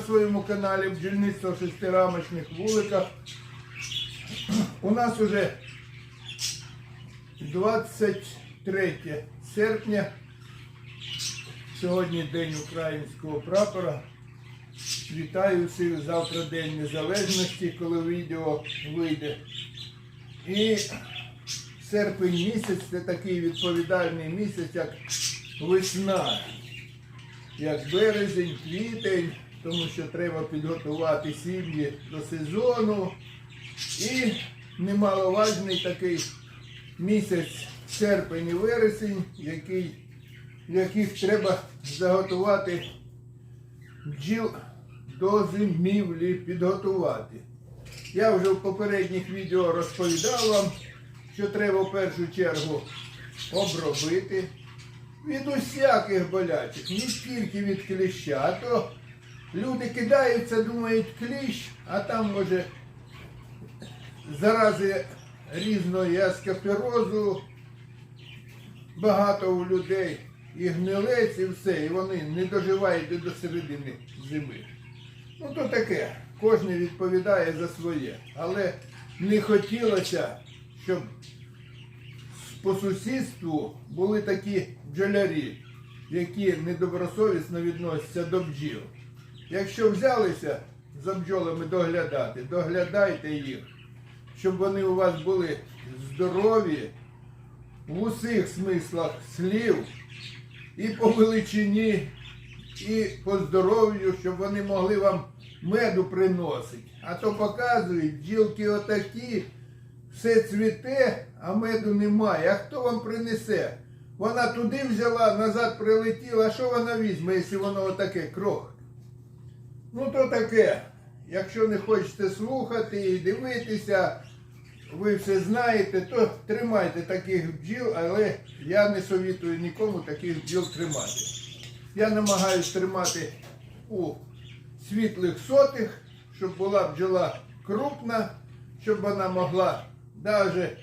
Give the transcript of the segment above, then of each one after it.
своєму каналі бджільництво шестирамочних вуликах. У нас уже 23 серпня. Сьогодні День українського прапора. Вітаю всіх завтра День Незалежності, коли відео вийде. І серпень місяць це такий відповідальний місяць, як весна, як березень, квітень, тому що треба підготувати сім'ї до сезону. І немаловажний такий місяць серпень і вересень, який, яких треба заготувати бджіл до зимівлі, підготувати. Я вже в попередніх відео розповідав вам, що треба в першу чергу обробити від усяких болячок, не тільки від кліща. То люди кидаються, думають кліщ, а там може зарази різної аскоферозу, багато у людей і гнилець, і все, і вони не доживають до середини зими. Ну то таке, кожен відповідає за своє. Але не хотілося, щоб по сусідству були такі бджолярі, які недобросовісно відносяться до бджіл. Якщо взялися за бджолами доглядати, доглядайте їх, щоб вони у вас були здорові в усіх смислах слів, і по величині, і по здоров'ю, щоб вони могли вам меду приносити. А то показують, бджілки отакі, все цвіте, а меду немає. А хто вам принесе? Вона туди взяла, назад прилетіла, а що вона візьме, якщо воно отаке крохке? Ну то таке. Якщо не хочете слухати і дивитися, ви все знаєте, то тримайте таких бджіл, але я не совітую нікому таких бджіл тримати. Я намагаюся тримати у світлих сотих, щоб була бджола крупна, щоб вона могла навіть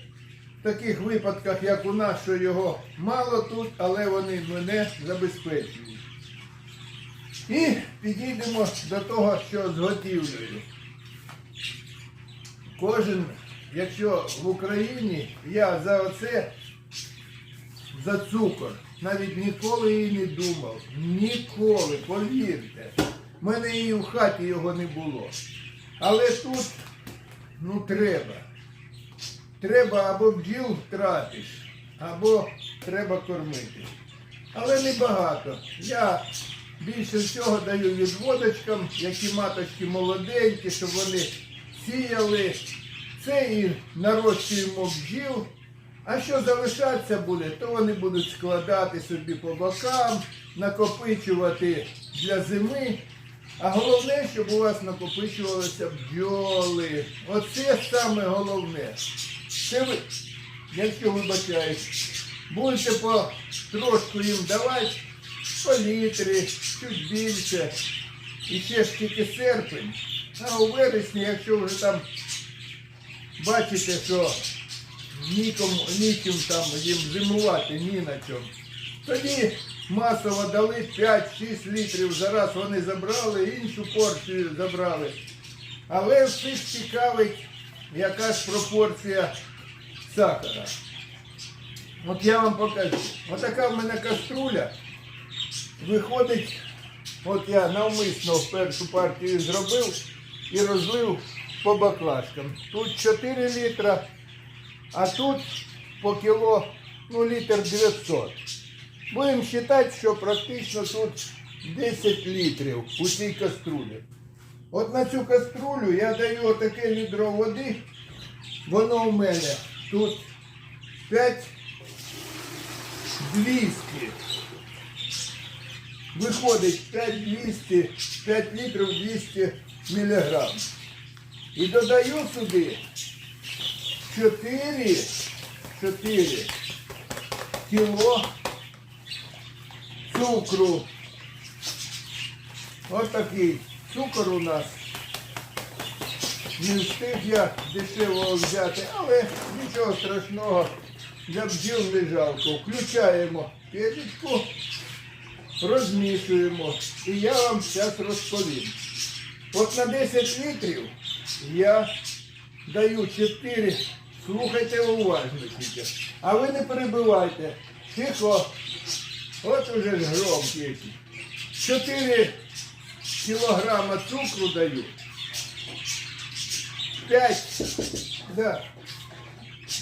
в таких випадках, як у нас, що його мало тут, але вони мене забезпечують. І підійдемо до того, що з готівлею. Кожен, якщо в Україні, я за оце, за цукор, навіть ніколи і не думав. Ніколи, повірте. В мене і в хаті його не було. Але тут, ну треба. Треба або бджіл втратиш, або треба кормити. Але не багато. Я більше всього даю відводочкам, які маточки молоденькі, щоб вони сіяли. Це і нарощуємо бджіл. А що залишатися буде, то вони будуть складати собі по бокам, накопичувати для зими. А головне, щоб у вас накопичувалися бджоли. Оце саме головне. Це ви, якщо вибачаєш, будете по трошку їм давати, по літрі, чуть більше. І ще ж тільки серпень. А у вересні, якщо вже там бачите, що нікому, нічим там їм зимувати, ні на чому. Тоді масово дали 5-6 літрів за раз вони забрали, іншу порцію забрали. Але всіх цікавить, яка ж пропорція сахара. От я вам покажу. Отака в мене каструля. Виходить, от я навмисно першу партію зробив і розлив по баклажкам. Тут 4 літра, а тут по кіло, ну, літр 900. Будемо вважати, що практично тут 10 літрів у цій каструлі. От на цю каструлю я даю отаке відро води. Воно у мене тут 5 200. Виходить 5 200, 5 літрів 200 міліграм. І додаю сюди 4, 4 кіло цукру. Ось такий цукор у нас. Не встиг я дешевого взяти, але нічого страшного для бджіл не жалко. Включаємо печечку, розмішуємо. І я вам зараз розповім. От на 10 літрів я даю 4. Слухайте уважно тільки. А ви не перебивайте. Тихо. От уже громкі які. 4 кілограма цукру даю. 5, да,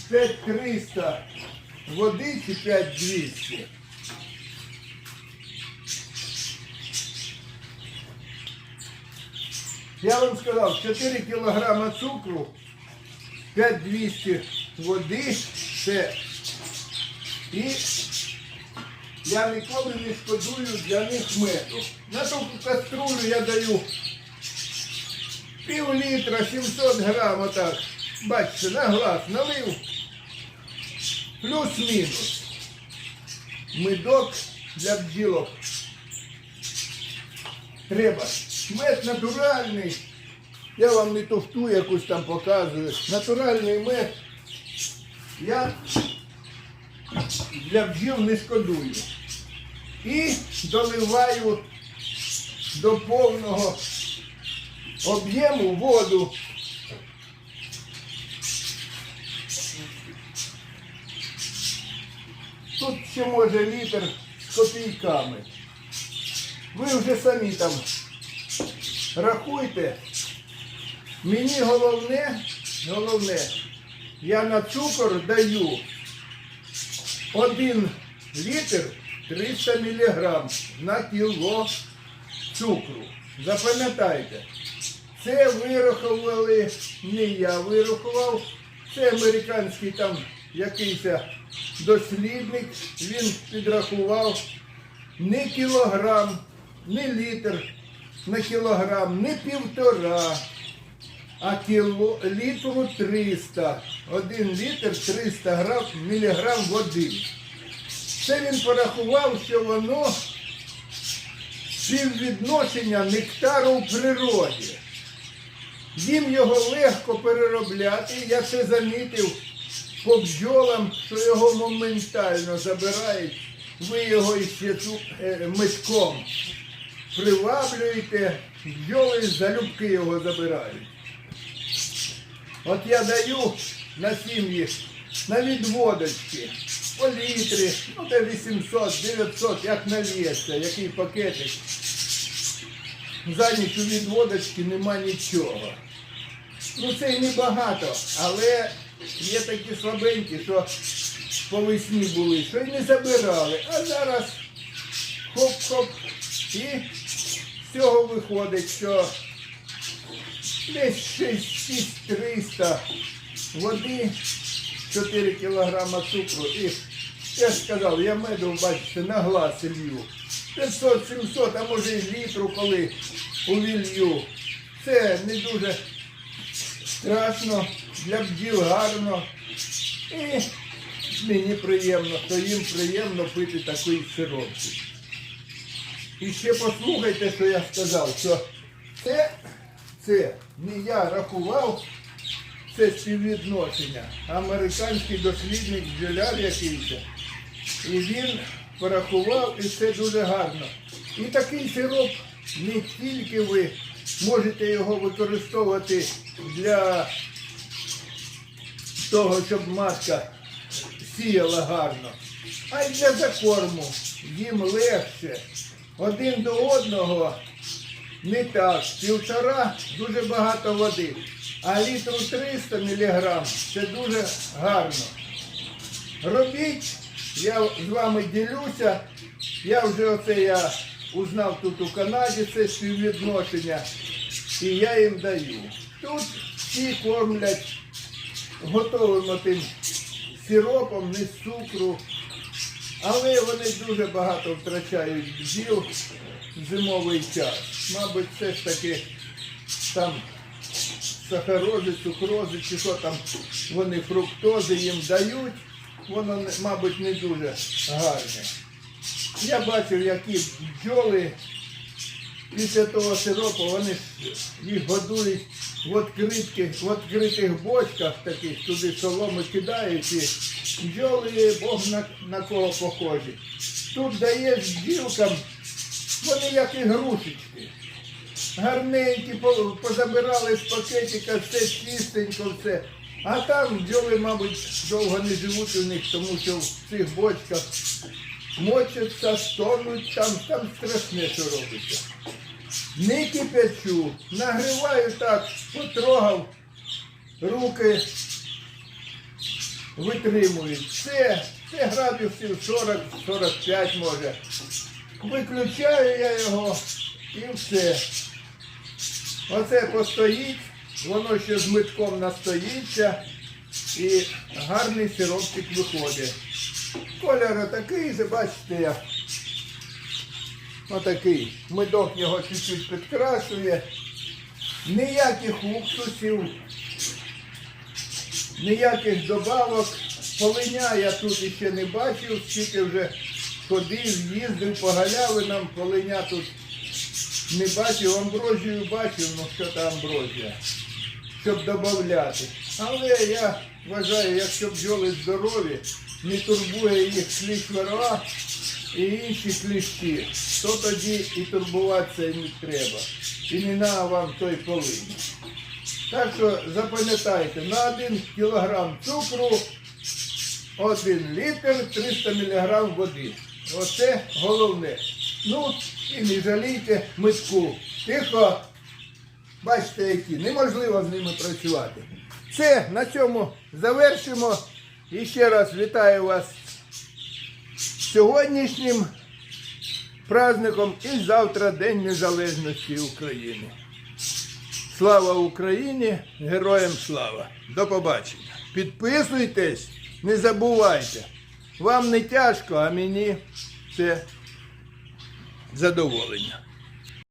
5300 води чи 5200. Я вам сказав, 4 кілограма цукру, 5200 води, це і я ніколи не шкодую для них меду. На ту каструлю я даю пів літра, 700 грам, отак. Бачите, на глаз налив. Плюс-мінус. Медок для бджілок. Треба. Мед натуральний. Я вам не тофту якусь там показую. Натуральний мед. Я для бджіл не шкодую. І доливаю до повного об'єму воду. Тут ще може літр з копійками. Ви вже самі там рахуйте. Мені головне, головне, я на цукор даю 1 літр 300 мг на кіло цукру. Запам'ятайте, це вирахували, не я вирахував, це американський там якийсь дослідник, він підрахував не кілограм, не літр на кілограм, не півтора, а кіло, літру 300. Один літр 300 грам, міліграм води. Це він порахував, що воно співвідношення нектару в природі. Їм його легко переробляти. Я це замітив по бджолам, що його моментально забирають. Ви його іще митком приваблюєте, бджоли залюбки його забирають. От я даю на сім'ї на відводочки по літрі, ну де 800, 900, як нальється, який пакетик. За ніч у відводочки нема нічого. Ну це й небагато, але є такі слабенькі, що по весні були, що й не забирали. А зараз хоп-хоп. І цього виходить, що десь 6-300 води, 4 кілограма цукру і я ж сказав, я меду, бачите, на глаз лью. 500-700, а може і літру, коли увілью. Це не дуже страшно, для бджіл гарно. І мені приємно, то їм приємно пити такий сиропчик. І ще послухайте, що я сказав, що це, це не я рахував, це співвідношення. Американський дослідник бджоляр якийсь. І він порахував, і це дуже гарно. І такий сироп не тільки ви можете його використовувати для того, щоб матка сіяла гарно, а й для закорму. Їм легше. Один до одного не так. Півтора дуже багато води. А літру 300 мг це дуже гарно. Робіть, я з вами ділюся. Я вже оце я узнав тут у Канаді, це співвідношення. І я їм даю. Тут всі кормлять готовим тим сиропом, не з цукру. Але вони дуже багато втрачають бджіл в зимовий час. Мабуть, все ж таки там сахарози, цукрози, чи що там вони фруктози їм дають, воно, мабуть, не дуже гарне. Я бачив, які бджоли після того сиропу вони їх годують в відкритих, в відкритих бочках таких, туди соломи кидають і бджоли Бог на, на кого похожі. Тут даєш бджілкам, вони як ігрушечки. гарненькі, по- позабирали з пакетика, все чистенько, все. А там бджоли, мабуть, довго не живуть у них, тому що в цих бочках мочаться, стонуть, там, там страшне, що робиться. Не кипячу, нагріваю так, потрогав, руки витримують. Все, це градусів 40-45 може. Виключаю я його і все. Оце постоїть, воно ще з митком настоїться і гарний сиропчик виходить. Кольор такий, бачите. Отакий. Медок його чуть-чуть підкрашує. Ніяких уксусів, ніяких добавок. Полиня я тут іще не бачив, скільки вже ходив, їздив по галявинам, полиня тут не бачив, амброзію бачив, ну що там амброзія, щоб додати. Але я вважаю, якщо бджоли здорові, не турбує їх кліщ ворога і інші кліщі, то тоді і турбуватися не треба. І не на вам той полині. Так що запам'ятайте, на 1 кілограм цукру 1 літр 300 мг води. Оце головне. Ну і не жалійте митку. Тихо, бачите, які неможливо з ними працювати. Все, на цьому завершимо. І ще раз вітаю вас сьогоднішнім праздником і завтра День Незалежності України. Слава Україні! Героям слава! До побачення! Підписуйтесь, не забувайте. Вам не тяжко, а мені це задоволення.